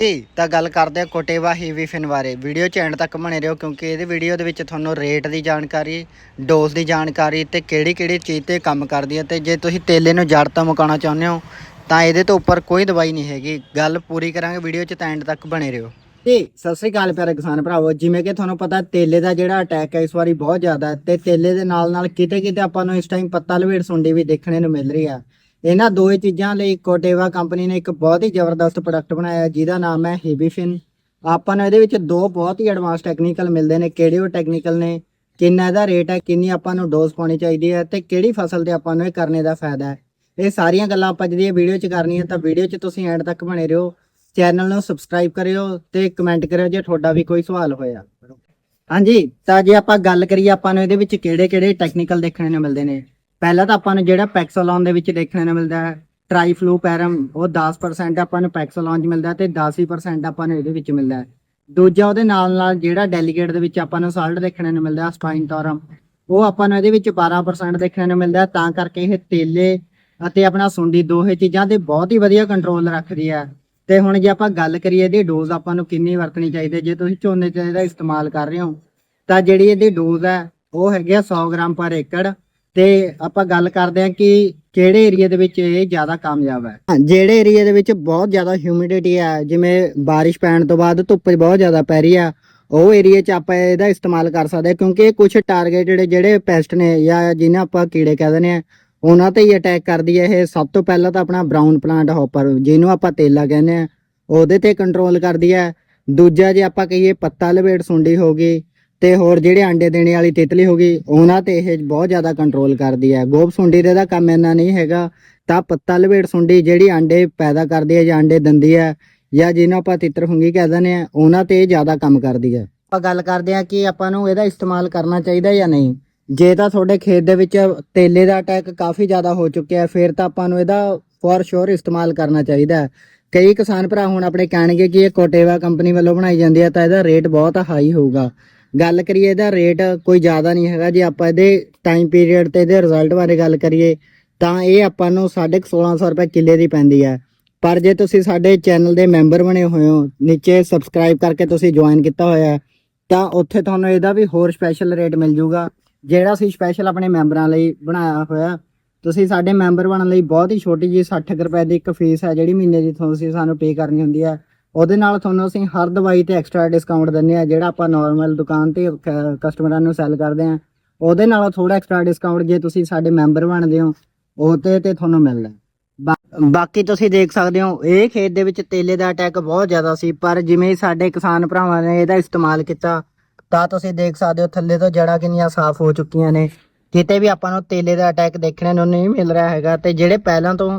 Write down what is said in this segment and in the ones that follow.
ਜੀ, ਤਾਂ ਗੱਲ ਕਰਦੇ ਆ ਕੋਟੇਵਾ ਹੀਵੀਫਿਨ ਬਾਰੇ। ਵੀਡੀਓ ਚ ਐਂਡ ਤੱਕ ਬਣੇ ਰਹੋ ਕਿਉਂਕਿ ਇਹਦੇ ਵੀਡੀਓ ਦੇ ਵਿੱਚ ਤੁਹਾਨੂੰ ਰੇਟ ਦੀ ਜਾਣਕਾਰੀ ਡੋਜ਼ ਦੀ ਜਾਣਕਾਰੀ ਤੇ ਕਿਹੜੀ ਕਿਹੜੀ ਚੀਜ਼ ਤੇ ਕੰਮ ਕਰਦੀ ਹੈ ਤੇ ਜੇ ਤੁਸੀਂ ਤੇਲੇ ਨੂੰ ਜੜ ਤੋਂ ਮੁਕਾਉਣਾ ਚਾਹੁੰਦੇ ਹੋ, ਤਾਂ ਇਹਦੇ ਤੋਂ ਉੱਪਰ ਕੋਈ ਦਵਾਈ ਨਹੀਂ ਹੈਗੀ। ਗੱਲ ਪੂਰੀ ਕਰਾਂਗੇ, ਵੀਡੀਓ ਚ ਤਾਂ ਐਂਡ ਤੱਕ ਬਣੇ ਰਹੋ। ਜੀ, ਸਤਿ ਸ੍ਰੀ ਅਕਾਲ ਪਿਆਰੇ ਕਿਸਾਨ ਭਰਾਵੋ। ਜਿਵੇਂ ਕਿ ਤੁਹਾਨੂੰ ਪਤਾ, ਤੇਲੇ ਦਾ ਜਿਹੜਾ ਅਟੈਕ ਹੈ ਇਸ ਵਾਰੀ ਬਹੁਤ ਜ਼ਿਆਦਾ ਹੈ ਤੇ ਤੇਲੇ ਦੇ ਨਾਲ ਨਾਲ ਕਿਤੇ ਕਿਤੇ ਆਪਾਂ ਨੂੰ ਇਸ ਟਾਈਮ ਪੱਤਾ ਲਵੇੜ ਸੁੰਡੀ ਵੀ ਦੇਖਣੇ ਨੂੰ ਮਿਲ ਰਹੀ ਆ ਇਹਨਾਂ ਦੋਏ ਚੀਜ਼ਾਂ ਲਈ ਕੋਟੇਵਾ ਕੰਪਨੀ ਨੇ ਇੱਕ ਬਹੁਤ ਹੀ ਜ਼ਬਰਦਸਤ ਪ੍ਰੋਡਕਟ ਬਣਾਇਆ, ਜਿਹਦਾ ਨਾਮ ਹੈ ਹੀਬੀਫਿਨ ਆਪਾਂ ਨੂੰ ਇਹਦੇ ਵਿੱਚ ਦੋ ਬਹੁਤ ਹੀ ਐਡਵਾਂਸ ਟੈਕਨੀਕਲ ਮਿਲਦੇ ਨੇ, ਕਿਹੜੇ ਉਹ ਟੈਕਨੀਕਲ ਨੇ, ਕਿੰਨਾ ਇਹਦਾ ਰੇਟ ਹੈ, ਕਿੰਨੀ ਆਪਾਂ ਨੂੰ ਡੋਜ਼ ਪਾਉਣੀ ਚਾਹੀਦੀ ਹੈ ਤੇ ਕਿਹੜੀ ਫਸਲ ਤੇ ਆਪਾਂ ਨੂੰ ਇਹ ਕਰਨੇ ਦਾ ਫਾਇਦਾ ਹੈ। ਇਹ ਸਾਰੀਆਂ ਗੱਲਾਂ ਆਪਾਂ ਜਿਹੜੀ ਇਹ ਵੀਡੀਓ 'ਚ ਕਰਨੀਆਂ ਤਾਂ ਵੀਡੀਓ 'ਚ ਤੁਸੀਂ ਐਂਡ ਤੱਕ ਬਣੇ ਰਹੋ। ਚੈਨਲ ਨੂੰ ਸਬਸਕ੍ਰਾਈਬ ਕਰਿਓ ਤੇ ਕਮੈਂਟ ਕਰਿਓ ਜੇ ਤੁਹਾਡਾ ਵੀ ਕੋਈ ਸਵਾਲ ਹੋਇਆ। ਹਾਂਜੀ, ਤਾਂ ਜੇ ਆਪਾਂ ਗੱਲ ਕਰੀਏ ਆਪਾਂ ਨੂੰ ਇਹਦੇ ਵਿੱਚ ਕਿਹੜੇ ਕਿਹੜੇ ਟੈਕਨੀਕਲ ਦੇਖਣ ਨੂੰ ਮਿਲਦੇ ਨੇ। ਪਹਿਲਾਂ ਤਾਂ ਆਪਾਂ ਨੂੰ ਜਿਹੜਾ ਪੈਕਸੋਲੋਨ ਦੇ ਵਿੱਚ ਦੇਖਣ ਨੂੰ ਮਿਲਦਾ ਹੈ ਟ੍ਰਾਈਫਲੂਪੈਰਮ ਉਹ 10% ਆਪਾਂ ਨੂੰ ਪੈਕਸੋਲੋਨ 'ਚ ਮਿਲਦਾ ਹੈ ਤੇ 10% ਆਪਾਂ ਨੂੰ ਇਹਦੇ ਵਿੱਚ ਮਿਲਦਾ ਹੈ। ਦੂਜਾ ਉਹਦੇ ਨਾਲ ਨਾਲ ਜਿਹੜਾ ਡੈਲੀਗੇਟ ਦੇ ਵਿੱਚ ਆਪਾਂ ਨੂੰ ਸਾਲਟ ਦੇਖਣ ਨੂੰ ਮਿਲਦਾ ਸਟਾਈਨਟੋਰਮ ਉਹ ਆਪਾਂ ਨੂੰ ਇਹਦੇ ਵਿੱਚ 12% ਦੇਖਣ ਨੂੰ ਮਿਲਦਾ ਤਾਂ ਕਰਕੇ ਇਹ ਤੇਲੇ ਅਤੇ ਆਪਣਾ ਸੁੰਡੀ ਦੋਹੇ ਚੀਜ਼ਾਂ ਤੇ ਬਹੁਤ ਹੀ ਵਧੀਆ ਕੰਟਰੋਲ ਰੱਖਦੀ ਹੈ। ਤੇ ਹੁਣ ਜੇ ਆਪਾਂ ਗੱਲ ਕਰੀਏ ਇਹਦੀ ਡੋਜ਼ ਆਪਾਂ ਨੂੰ ਕਿੰਨੀ ਵਰਤਣੀ ਚਾਹੀਦੀ ਹੈ, ਜੇ ਤੁਸੀਂ ਝੋਨੇ 'ਚ ਇਹਦਾ ਇਸਤੇਮਾਲ ਕਰ ਰਹੇ ਹੋ, ਤਾਂ ਜਿਹੜੀ ਇਹਦੀ ਡੋਜ਼ ਹੈ, ਉਹ ਹੈਗੀ ਆ 100 ਗ੍ਰਾਮ ਪਰ ਏਕੜ ਤੇ ਆਪਾਂ ਗੱਲ ਕਰਦੇ ਹਾਂ ਕਿ ਕਿਹੜੇ ਏਰੀਆ ਦੇ ਵਿੱਚ ਇਹ ਜ਼ਿਆਦਾ ਕਾਮਯਾਬ ਹੈ? ਜਿਹੜੇ ਏਰੀਆ ਦੇ ਵਿੱਚ ਬਹੁਤ ਜ਼ਿਆਦਾ ਹਿਊਮਿਡਿਟੀ ਹੈ ਜਿਵੇਂ ਬਾਰਿਸ਼ ਪੈਣ ਤੋਂ ਬਾਅਦ ਧੁੱਪ ਬਹੁਤ ਜ਼ਿਆਦਾ ਪੈ ਰਹੀ ਆ, ਉਹ ਏਰੀਆ 'ਚ ਆਪਾਂ ਇਹਦਾ ਇਸਤੇਮਾਲ ਕਰ ਸਕਦੇ ਹਾਂ, ਕਿਉਂਕਿ ਇਹ ਕੁਝ ਟਾਰਗੇਟਡ ਜਿਹੜੇ ਪੈਸਟ ਨੇ ਜਾਂ ਜਿਹਨਾਂ ਆਪਾਂ ਕੀੜੇ ਕਹਿ ਦਿੰਦੇ ਆ ਉਹਨਾਂ ਤੇ ਹੀ ਅਟੈਕ ਕਰਦੀ ਹੈ ਇਹ। ਸਭ ਤੋਂ ਪਹਿਲਾਂ ਤਾਂ ਆਪਣਾ ਬ੍ਰਾਊਨ ਪਲਾਂਟ ਹੌਪਰ ਜਿਹਨੂੰ ਆਪਾਂ ਤੇਲਾ ਕਹਿੰਦੇ ਆ ਉਹਦੇ ਤੇ ਕੰਟਰੋਲ ਕਰਦੀ ਹੈ ਦੂਜਾ ਜੇ ਆਪਾਂ ਕਹੀਏ ਪੱਤਾ ਲਵੇੜ ਸੁੰਡੀ ਹੋ ਗਈ ਤੇ ਹੋਰ ਜਿਹੜੇ ਆਂਡੇ ਦੇਣੇ ਵਾਲੀ ਤਿਤਲੀ ਹੋ ਗਈ, ਉਹਨਾਂ ਤੇ ਇਹ ਬਹੁਤ ਜ਼ਿਆਦਾ ਕੰਟਰੋਲ ਕਰਦੀ ਹੈ। ਗੋਬ ਸੁੰਡੀ ਦੇ ਦਾ ਕੰਮ ਇੰਨਾ ਨਹੀਂ ਹੈਗਾ, ਤਾਂ ਪੱਤਾ ਲਵੇੜ ਸੁੰਡੀ ਜਿਹੜੀ ਆਂਡੇ ਪੈਦਾ ਕਰਦੀ ਹੈ ਜਾਂ ਆਂਡੇ ਦਿੰਦੀ ਹੈ ਜਾਂ ਜਿਹਨੂੰ ਆਪਾਂ ਤਿੱਤਰ ਫੁੰਗੀ ਕਹਿ ਦਿੰਦੇ ਆ ਉਹਨਾਂ ਤੇ ਇਹ ਜ਼ਿਆਦਾ ਕੰਮ ਕਰਦੀ ਹੈ। ਆਪਾਂ ਗੱਲ ਕਰਦੇ ਆ ਕਿ ਆਪਾਂ ਨੂੰ ਇਹਦਾ ਇਸਤੇਮਾਲ ਕਰਨਾ ਚਾਹੀਦਾ ਜਾਂ ਨਹੀਂ। ਜੇ ਤਾਂ ਤੁਹਾਡੇ ਖੇਤ ਦੇ ਵਿੱਚ ਤੇਲੇ ਦਾ ਅਟੈਕ ਕਾਫੀ ਜ਼ਿਆਦਾ ਹੋ ਚੁੱਕਿਆ ਹੈ, ਫਿਰ ਤਾਂ ਆਪਾਂ ਨੂੰ ਇਹਦਾ ਫੋਰ ਸ਼ੋਰ ਇਸਤੇਮਾਲ ਕਰਨਾ ਚਾਹੀਦਾ ਹੈ। ਕਈ ਕਿਸਾਨ ਭਰਾ ਹੁਣ ਆਪਣੇ ਕਹਿਣਗੇ ਕਿ ਇਹ ਕੋਟੇਵਾ ਕੰਪਨੀ ਵੱਲੋਂ ਬਣਾਈ ਜਾਂਦੀ ਹੈ, ਤਾਂ ਇਹਦਾ ਰੇਟ ਬਹੁਤ ਹਾਈ ਹੋਊਗਾ। ਗੱਲ ਕਰੀਏ ਇਹਦਾ ਰੇਟ ਕੋਈ ਜ਼ਿਆਦਾ ਨਹੀਂ ਹੈਗਾ। ਜੇ ਆਪਾਂ ਇਹਦੇ ਟਾਈਮ ਪੀਰੀਅਡ ਤੇ ਇਹਦੇ ਰਿਜ਼ਲਟ ਬਾਰੇ ਗੱਲ ਕਰੀਏ ਤਾਂ ਇਹ ਆਪਾਂ ਨੂੰ 1650 ਰੁਪਏ ਕਿੱਲੇ ਦੀ ਪੈਂਦੀ ਹੈ ਪਰ ਜੇ ਤੁਸੀਂ ਸਾਡੇ ਚੈਨਲ ਦੇ ਮੈਂਬਰ ਬਣੇ ਹੋਏ ਹੋ ਨੀਚੇ ਸਬਸਕ੍ਰਾਈਬ ਕਰਕੇ ਤੁਸੀਂ ਜੁਆਇਨ ਕੀਤਾ ਹੋਇਆ ਹੈ, ਤਾਂ ਉੱਥੇ ਤੁਹਾਨੂੰ ਇਹਦਾ ਵੀ ਹੋਰ ਸਪੈਸ਼ਲ ਰੇਟ ਮਿਲ ਜਾਊਗਾ ਜਿਹੜਾ ਅਸੀਂ ਸਪੈਸ਼ਲ ਆਪਣੇ ਮੈਂਬਰਾਂ ਲਈ ਬਣਾਇਆ ਹੋਇਆ। ਤੁਸੀਂ ਸਾਡੇ ਮੈਂਬਰ ਬਣਨ ਲਈ ਬਹੁਤ ਹੀ ਛੋਟੀ ਜੀ 60 ਕੁ ਰੁਪਏ ਦੀ ਇੱਕ ਫੀਸ ਹੈ ਜਿਹੜੀ ਮਹੀਨੇ ਦੀ ਤੁਸੀਂ ਸਾਨੂੰ ਪੇ ਕਰਨੀ ਹੁੰਦੀ ਹੈ। ਉਹਦੇ ਨਾਲ ਤੁਹਾਨੂੰ ਅਸੀਂ ਹਰ ਦਵਾਈ ਤੇ ਐਕਸਟਰਾ ਡਿਸਕਾਊਂਟ ਦਿੰਨੇ ਆ ਜਿਹੜਾ ਆਪਾਂ ਨਾਰਮਲ ਦੁਕਾਨ ਤੇ ਕਸਟਮਰਾਂ ਨੂੰ ਸੈਲ ਕਰਦੇ ਆ ਉਹਦੇ ਨਾਲ ਥੋੜਾ ਐਕਸਟਰਾ ਡਿਸਕਾਊਂਟ ਜੇ ਤੁਸੀਂ ਸਾਡੇ ਮੈਂਬਰ ਬਣਦੇ ਹੋ ਉਹ ਤੇ ਤੇ ਤੁਹਾਨੂੰ ਮਿਲਦਾ। ਬਾਕੀ ਤੁਸੀਂ ਦੇਖ ਸਕਦੇ ਹੋ, ਇਹ ਖੇਤ ਦੇ ਵਿੱਚ ਤੇਲੇ ਦਾ ਅਟੈਕ ਬਹੁਤ ਜ਼ਿਆਦਾ ਸੀ, ਪਰ ਜਿਵੇਂ ਸਾਡੇ ਕਿਸਾਨ ਭਰਾਵਾਂ ਨੇ ਇਹਦਾ ਇਸਤੇਮਾਲ ਕੀਤਾ, ਤਾਂ ਤੁਸੀਂ ਦੇਖ ਸਕਦੇ ਹੋ ਥੱਲੇ ਤੋਂ ਜੜਾਂ ਕਿੰਨੀਆਂ ਸਾਫ਼ ਹੋ ਚੁੱਕੀਆਂ ਨੇ। ਕਿਤੇ ਵੀ ਆਪਾਂ ਨੂੰ ਤੇਲੇ ਦਾ ਅਟੈਕ ਦੇਖਣ ਨੂੰ ਨਹੀਂ ਮਿਲ ਰਿਹਾ ਹੈਗਾ, ਤੇ ਜਿਹੜੇ ਪਹਿਲਾਂ ਤੋਂ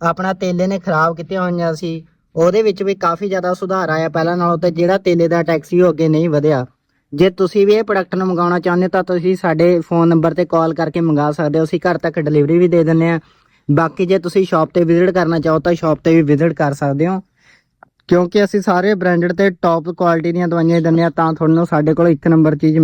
ਆਪਣਾ ਤੇਲੇ ਨੇ ਖਰਾਬ ਕੀਤੀਆਂ ਹੋਈਆਂ ਸੀ ਉਹਦੇ ਵਿੱਚ ਵੀ ਕਾਫੀ ਜ਼ਿਆਦਾ ਸੁਧਾਰ ਆਇਆ। ਪਹਿਲਾਂ ਨਾਲੋਂ ਤੇ ਜਿਹੜਾ ਤੇਲੇ ਦਾ ਅਟੈਕ ਸੀ ਉਹ ਅੱਗੇ ਨਹੀਂ ਵਧਿਆ। ਜੇ ਤੁਸੀਂ ਵੀ ਇਹ ਪ੍ਰੋਡਕਟ ਨੂੰ ਮੰਗਾਉਣਾ ਚਾਹੁੰਦੇ ਹੋ ਤਾਂ ਤੁਸੀਂ ਸਾਡੇ ਫੋਨ ਨੰਬਰ ਤੇ ਕਾਲ ਕਰਕੇ ਮੰਗਾ ਸਕਦੇ ਹੋ। ਅਸੀਂ ਘਰ ਤੱਕ ਡਿਲੀਵਰੀ ਵੀ ਦੇ ਦਿੰਦੇ ਆ ਬਾਕੀ ਜੇ ਤੁਸੀਂ ਸ਼ਾਪ ਤੇ ਵਿਜ਼ਿਟ ਕਰਨਾ ਚਾਹੋ ਤਾਂ ਸ਼ਾਪ ਤੇ ਵੀ ਵਿਜ਼ਿਟ ਕਰ ਸਕਦੇ ਹੋ। ਕਿਉਂਕਿ ਅਸੀਂ ਸਾਰੇ ਬ੍ਰਾਂਡਡ ਤੇ ਟੌਪ ਕੁਆਲਿਟੀ ਦੀਆਂ ਦਵਾਈਆਂ ਦਿੰਦੇ ਆ ਤਾਂ ਤੁਹਾਨੂੰ ਸਾਡੇ ਕੋਲ ਇੱਕ ਨੰਬਰ ਚੀਜ਼